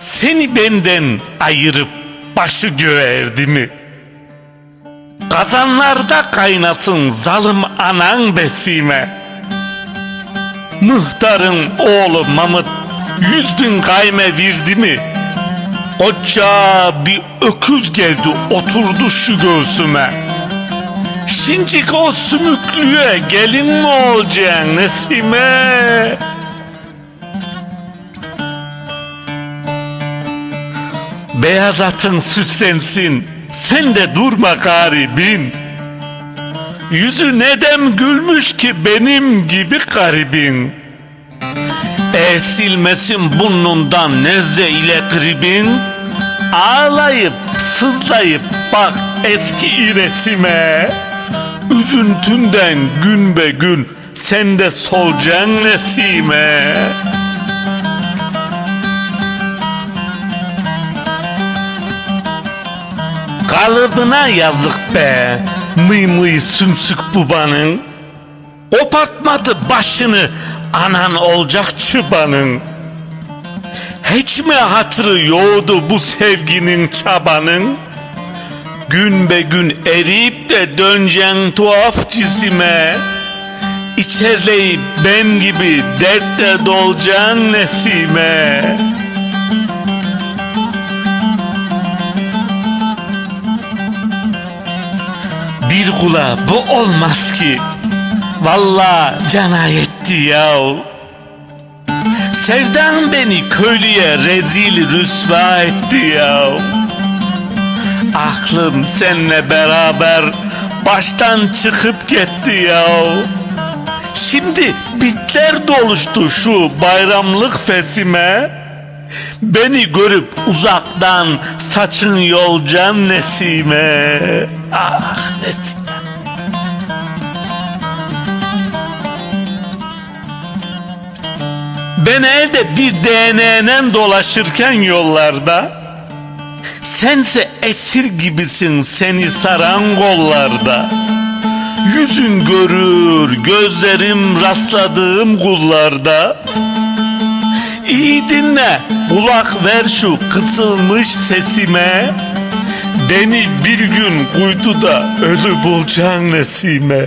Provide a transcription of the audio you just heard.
Seni benden ayırıp başı göğe mi? Kazanlarda kaynasın zalim anan besime. Mıhtarın oğlu Mamıt yüz bin kayme verdi mi? Koca bir öküz geldi oturdu şu göğsüme. Şincik o sümüklüye gelin mi olacaksın Nesime? Beyaz atın süslensin, sen de durma garibin. Yüzü nedem gülmüş ki benim gibi garibin. E silmesin burnundan nezle ile gribin. Ağlayıp sızlayıp bak eski resime. Üzüntünden gün be gün sen de solacaksın nesime. Kalıbına yazık be. Mıy mıy sümsük babanın Kopartmadı başını Anan olacak çıbanın. Hiç mi hatırı yoğdu bu sevginin çabanın? Gün be gün eriyip de döneceksin tuhaf cisime İçerleyip ben gibi dertle dolacaksın nesime Bir kula bu olmaz ki Valla canayetti yahu Sevdan beni köylüye rezil rüsva etti ya. Aklım seninle beraber baştan çıkıp gitti ya. Şimdi bitler doluştu şu bayramlık fesime. Beni görüp uzaktan saçın yolcan nesime. Ah nesime. Ben evde bir DNA'nen dolaşırken yollarda Sense esir gibisin seni saran kollarda Yüzün görür gözlerim rastladığım kullarda. İyi dinle kulak ver şu kısılmış sesime Beni bir gün kuytu da ölü bulacaksın nesime